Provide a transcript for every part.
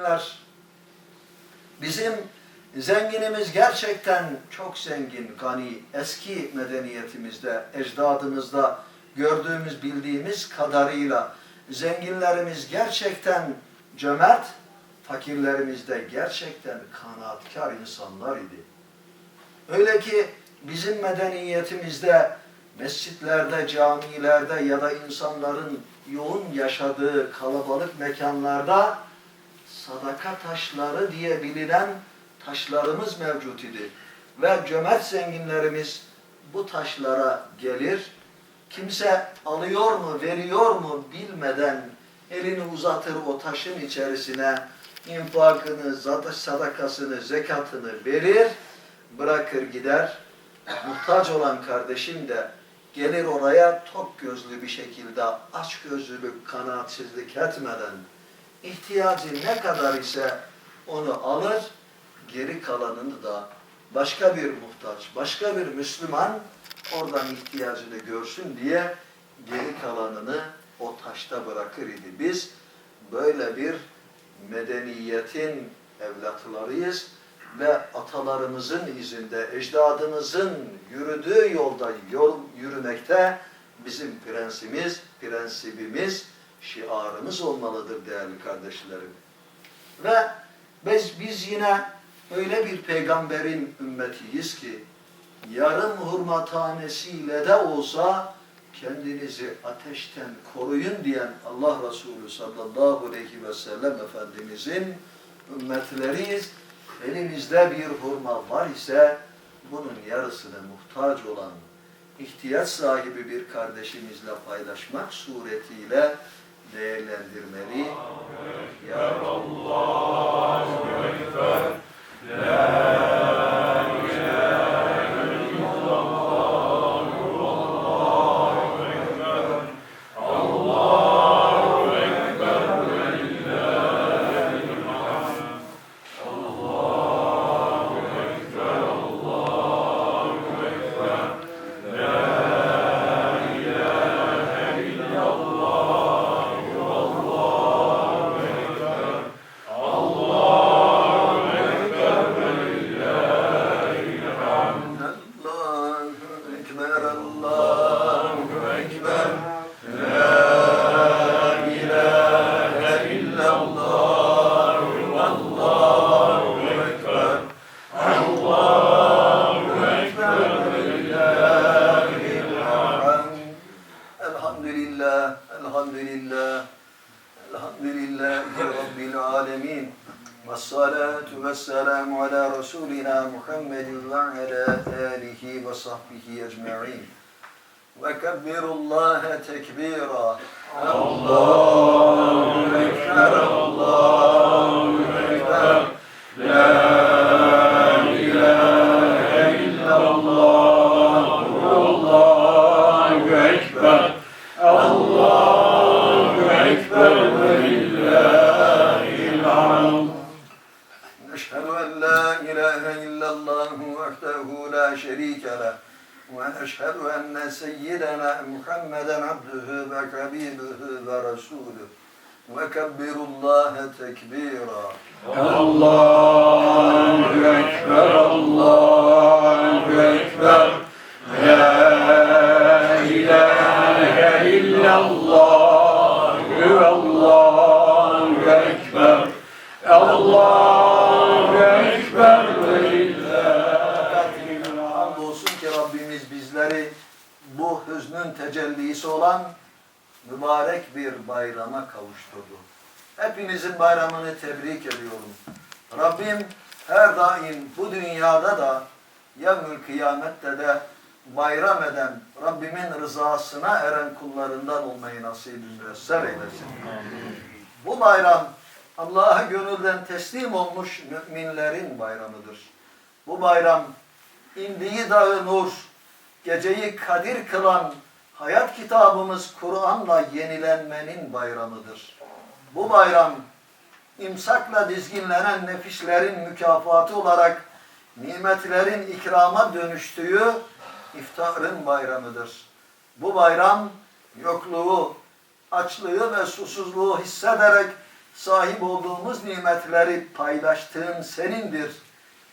müminler, bizim zenginimiz gerçekten çok zengin, gani. Eski medeniyetimizde, ecdadımızda gördüğümüz, bildiğimiz kadarıyla zenginlerimiz gerçekten cömert, fakirlerimiz de gerçekten kanaatkar insanlar idi. Öyle ki bizim medeniyetimizde mescitlerde, camilerde ya da insanların yoğun yaşadığı kalabalık mekanlarda sadaka taşları diye bilinen taşlarımız mevcut idi. Ve cömert zenginlerimiz bu taşlara gelir, kimse alıyor mu, veriyor mu bilmeden elini uzatır o taşın içerisine infakını, sadakasını, zekatını verir, bırakır gider. Muhtaç olan kardeşim de gelir oraya tok gözlü bir şekilde aç gözlülük, kanaatsizlik etmeden ihtiyacı ne kadar ise onu alır, geri kalanını da başka bir muhtaç, başka bir Müslüman oradan ihtiyacını görsün diye geri kalanını o taşta bırakır idi. Biz böyle bir medeniyetin evlatlarıyız ve atalarımızın izinde, ecdadımızın yürüdüğü yolda yol yürümekte bizim prensimiz, prensibimiz, şiarımız olmalıdır değerli kardeşlerim. Ve biz, biz yine öyle bir peygamberin ümmetiyiz ki yarım hurma tanesiyle de olsa kendinizi ateşten koruyun diyen Allah Resulü sallallahu aleyhi ve sellem Efendimizin ümmetleriyiz. Elimizde bir hurma var ise bunun yarısını muhtaç olan ihtiyaç sahibi bir kardeşimizle paylaşmak suretiyle değerlendirmeli. Ya Allahu والسلام على رسولنا محمد وعلى آله وصحبه أجمعين. وكبر الله تكبيرا. الله أكبر الله أكبر. لا أكبر. الله أكبر ولله لا شريك له ونشهد أن سيدنا محمدا عبده وحبيبه ورسوله وكبر الله تكبيرا الله أكبر الله أكبر tecellisi olan mübarek bir bayrama kavuşturdu. Hepinizin bayramını tebrik ediyorum. Rabbim her daim bu dünyada da yevmül kıyamette de bayram eden, Rabbimin rızasına eren kullarından olmayı nasip müesser eylesin. Bu bayram Allah'a gönülden teslim olmuş müminlerin bayramıdır. Bu bayram indiği dağı nur, geceyi kadir kılan hayat kitabımız Kur'an'la yenilenmenin bayramıdır. Bu bayram imsakla dizginlenen nefislerin mükafatı olarak nimetlerin ikrama dönüştüğü iftarın bayramıdır. Bu bayram yokluğu, açlığı ve susuzluğu hissederek Sahip olduğumuz nimetleri paylaştığın senindir.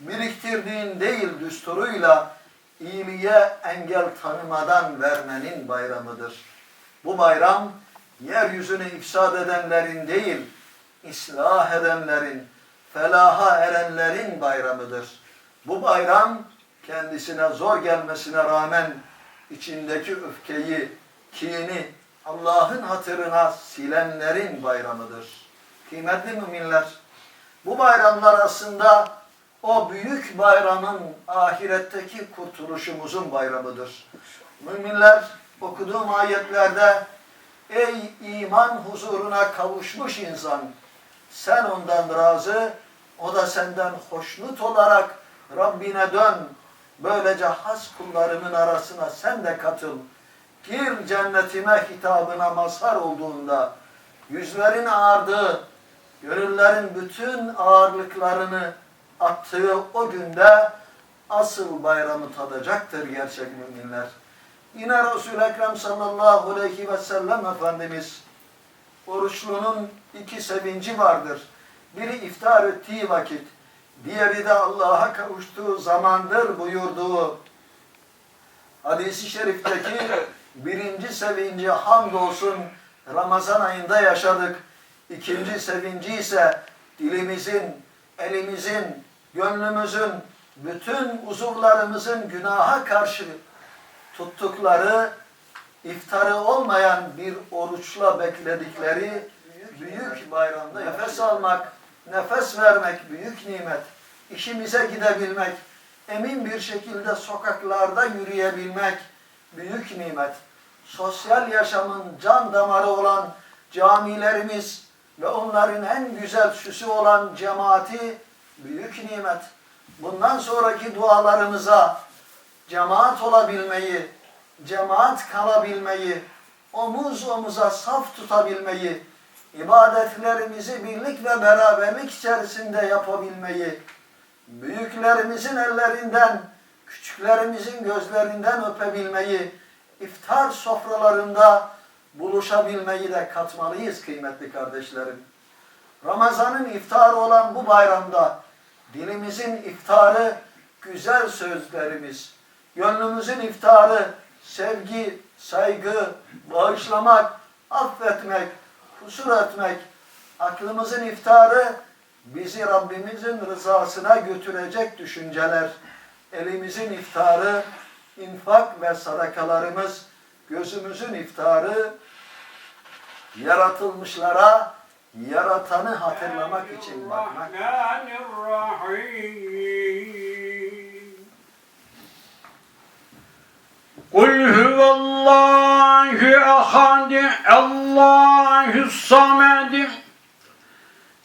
Biriktirdiğin değil düsturuyla iyiliğe engel tanımadan vermenin bayramıdır. Bu bayram yeryüzünü ifsad edenlerin değil, ıslah edenlerin, felaha erenlerin bayramıdır. Bu bayram kendisine zor gelmesine rağmen içindeki öfkeyi, kini Allah'ın hatırına silenlerin bayramıdır. Kıymetli müminler, bu bayramlar aslında o büyük bayramın ahiretteki kurtuluşumuzun bayramıdır. Müminler okuduğum ayetlerde ey iman huzuruna kavuşmuş insan sen ondan razı o da senden hoşnut olarak Rabbine dön. Böylece has kullarımın arasına sen de katıl. Gir cennetime hitabına mazhar olduğunda yüzlerin ağardığı, gönüllerin bütün ağırlıklarını attığı o günde asıl bayramı tadacaktır gerçek müminler. Yine Resul-i Ekrem sallallahu aleyhi ve sellem Efendimiz oruçlunun iki sevinci vardır. Biri iftar ettiği vakit, diğeri de Allah'a kavuştuğu zamandır buyurduğu hadisi şerifteki birinci sevinci hamdolsun Ramazan ayında yaşadık. İkinci sevinci ise dilimizin, elimizin, gönlümüzün, bütün uzuvlarımızın günaha karşı tuttukları iftarı olmayan bir oruçla bekledikleri büyük bayramda nefes almak, nefes vermek büyük nimet. İşimize gidebilmek, emin bir şekilde sokaklarda yürüyebilmek büyük nimet. Sosyal yaşamın can damarı olan camilerimiz ve onların en güzel süsü olan cemaati büyük nimet. Bundan sonraki dualarımıza cemaat olabilmeyi, cemaat kalabilmeyi, omuz omuza saf tutabilmeyi, ibadetlerimizi birlik ve beraberlik içerisinde yapabilmeyi, büyüklerimizin ellerinden, küçüklerimizin gözlerinden öpebilmeyi, iftar sofralarında buluşabilmeyi de katmalıyız kıymetli kardeşlerim. Ramazanın iftarı olan bu bayramda dilimizin iftarı güzel sözlerimiz, gönlümüzün iftarı sevgi, saygı, bağışlamak, affetmek, kusur etmek, aklımızın iftarı bizi Rabbimizin rızasına götürecek düşünceler, elimizin iftarı infak ve sadakalarımız, gözümüzün iftarı yaratılmışlara yaratanı hatırlamak için bakmak. Bismillahirrahmanirrahim. قل هو الله أحد الله الصمد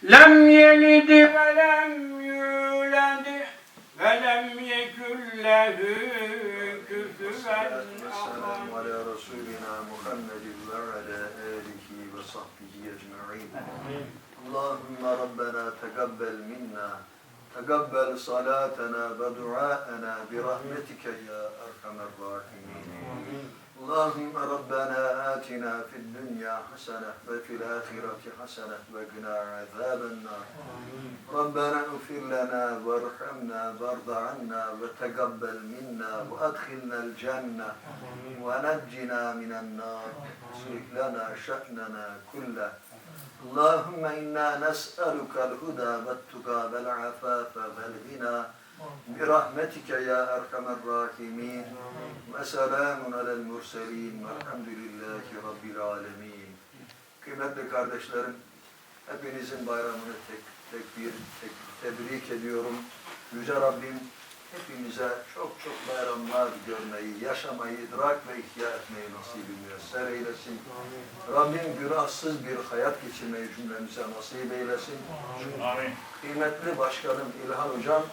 لم يلد ولم يولد ولم يكن له كفوا Vessalatu أحد vesselamu ala Resulina Muhammedin ve وصحبه أجمعين اللهم ربنا تقبل منا تقبل صلاتنا ودعاءنا برحمتك يا أرحم الراحمين. اللهم ربنا آتنا في الدنيا حسنة وفي الآخرة حسنة وقنا عذاب النار. ربنا اغفر لنا وارحمنا وارض عنا وتقبل منا وأدخلنا الجنة ونجنا من النار. اصلح لنا شأننا كله. اللهم إنا نسألك الهدى والتقى والعفاف والغنى. برحمتك يا أرحم الراحمين. Veselamun alel murselin. Velhamdülillahi Rabbil alemin. Kıymetli kardeşlerim, hepinizin bayramını tek, tek bir tek, tebrik ediyorum. Yüce Rabbim hepimize çok çok bayramlar görmeyi, yaşamayı, idrak ve ihya etmeyi nasip müyesser eylesin. Amin. Rabbim günahsız bir hayat geçirmeyi cümlemize nasip eylesin. Amin. Kıymetli Başkanım İlhan Hocam,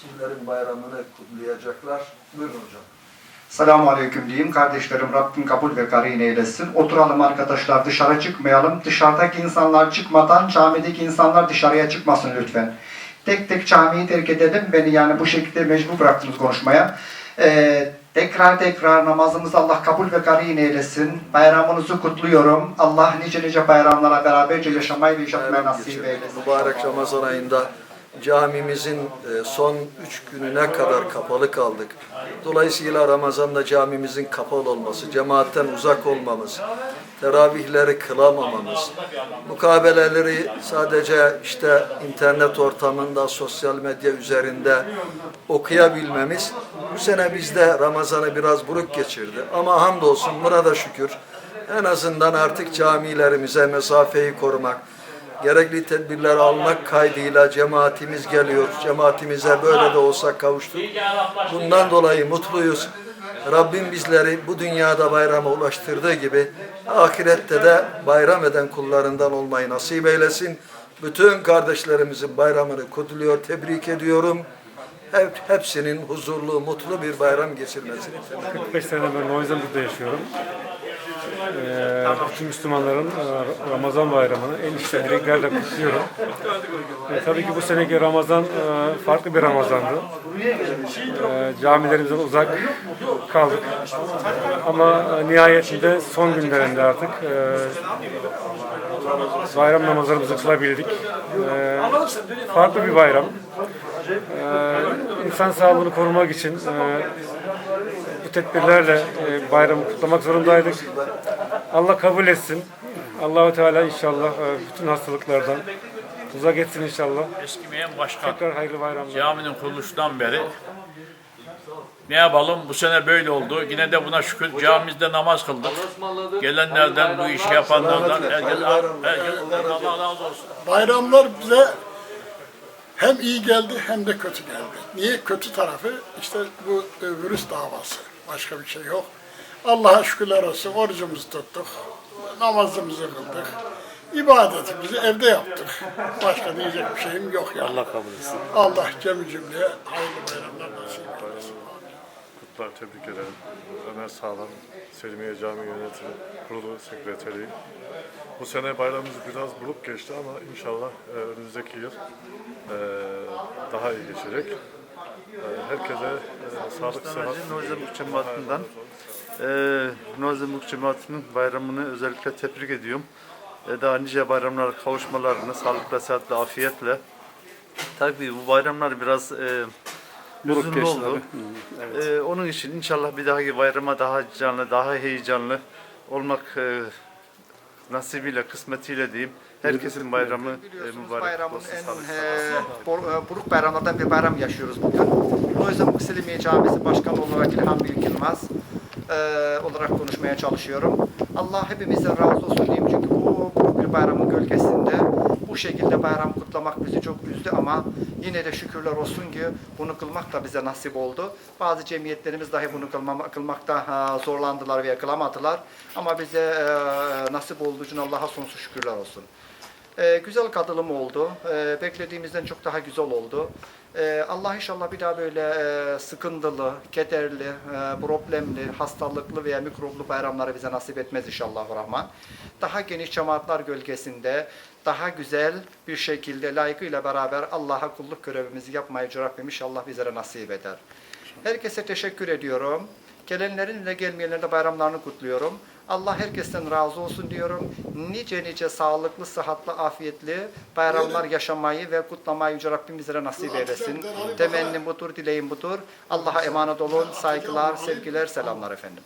sizlerin bayramını kutlayacaklar. Buyurun hocam. Selamun Aleyküm diyeyim. Kardeşlerim Rabbim kabul ve karin eylesin. Oturalım arkadaşlar dışarı çıkmayalım. Dışarıdaki insanlar çıkmadan camideki insanlar dışarıya çıkmasın lütfen. Tek tek camiyi terk edelim. Beni yani bu şekilde mecbur bıraktınız konuşmaya. Ee, Tekrar tekrar namazımızı Allah kabul ve karin eylesin. Bayramınızı kutluyorum. Allah nice nice bayramlara beraberce yaşamayı ve yaşatmayı nasip eylesin. Mübarek Ramazan ayında camimizin e, son üç gününe kadar kapalı kaldık. Dolayısıyla Ramazan'da camimizin kapalı olması, cemaatten uzak olmamız, teravihleri kılamamamız, mukabeleleri sadece işte internet ortamında, sosyal medya üzerinde okuyabilmemiz bu sene bizde Ramazan'ı biraz buruk geçirdi. Ama hamdolsun buna da şükür. En azından artık camilerimize mesafeyi korumak, gerekli tedbirler almak kaydıyla cemaatimiz geliyor. Cemaatimize böyle de olsa kavuştuk. Bundan dolayı mutluyuz. Rabbim bizleri bu dünyada bayrama ulaştırdığı gibi ahirette de bayram eden kullarından olmayı nasip eylesin. Bütün kardeşlerimizin bayramını kutluyor, tebrik ediyorum. Hep, hepsinin huzurlu, mutlu bir bayram geçirmesini. 45 senedir ben Noizenburg'da yaşıyorum. Ee, bütün Müslümanların e, Ramazan bayramını en içten dileklerle kutluyorum. E, tabii ki bu seneki Ramazan e, farklı bir Ramazandı. E, camilerimizden uzak kaldık. Ama e, nihayetinde son günlerinde artık e, bayram namazlarımızı kılabildik. E, farklı bir bayram. E, insan sağlığını korumak için e, tedbirlerle e, bayramı kutlamak zorundaydık. Allah kabul etsin. Allahu Teala inşallah e, bütün hastalıklardan uzak etsin inşallah. Eskimeyen başkan. Tekrar hayırlı bayramlar. Caminin kuruluşundan beri ne yapalım bu sene böyle oldu. Yine de buna şükür camimizde namaz kıldık. Gelenlerden bu işi yapanlardan herkes, herkes Allah razı olsun. Bayramlar bize hem iyi geldi hem de kötü geldi. Niye? Kötü tarafı işte bu e, virüs davası. Başka bir şey yok. Allah'a şükürler olsun. Orucumuzu tuttuk. Namazımızı kıldık. İbadetimizi evde yaptık. Başka diyecek bir şeyim yok yani. Allah kabul etsin. Allah cemi cümleye hayırlı bayramlar nasip eylesin. Kutlar tebrik ederim. Ömer Sağlam, Selimiye Cami Yönetimi Kurulu Sekreteri. Bu sene bayramımız biraz buruk geçti ama inşallah e, önümüzdeki yıl e, daha iyi geçecek. E, herkese sağlık, sıhhat. Nozemuk cemaatinden eee Nozemuk cemaatinin bayramını özellikle tebrik ediyorum. E, daha nice bayramlara kavuşmalarını sağlıkla, sıhhatle, afiyetle. Tabii bu bayramlar biraz e, hüzünlü oldu. E, onun için inşallah bir dahaki bayrama daha canlı, daha heyecanlı olmak e, nasibiyle, kısmetiyle diyeyim. Herkesin bayramı e, mübarek bayramın olsun. en Sağlık, e, bor- e, buruk bayramlardan bir bayram yaşıyoruz bugün. O yüzden Selimiye Camisi Başkanı olarak İlhan Büyük Yılmaz e, olarak konuşmaya çalışıyorum. Allah hepimizden razı olsun diyeyim çünkü bu buruk bir bayramın gölgesinde bu şekilde bayram kutlamak bizi çok üzdü ama yine de şükürler olsun ki bunu kılmak da bize nasip oldu. Bazı cemiyetlerimiz dahi bunu kılmama, kılmakta zorlandılar veya kılamadılar. Ama bize e, nasip olduğu için Allah'a sonsuz şükürler olsun. Ee, güzel katılım oldu. Ee, beklediğimizden çok daha güzel oldu. Ee, Allah inşallah bir daha böyle e, sıkıntılı, kederli, e, problemli, hastalıklı veya mikroplu bayramları bize nasip etmez inşallah Rahman. Daha geniş cemaatler gölgesinde, daha güzel bir şekilde layıkıyla beraber Allah'a kulluk görevimizi yapmayı Rabbim inşallah bizlere nasip eder. Herkese teşekkür ediyorum. Gelenlerin ve gelmeyenlerin de bayramlarını kutluyorum. Allah herkesten razı olsun diyorum. Nice nice sağlıklı, sıhhatli, afiyetli bayramlar yaşamayı ve kutlamayı Yüce Rabbim bizlere nasip eylesin. Temennim budur, dileğim budur. Allah'a emanet olun. Saygılar, sevgiler, selamlar efendim.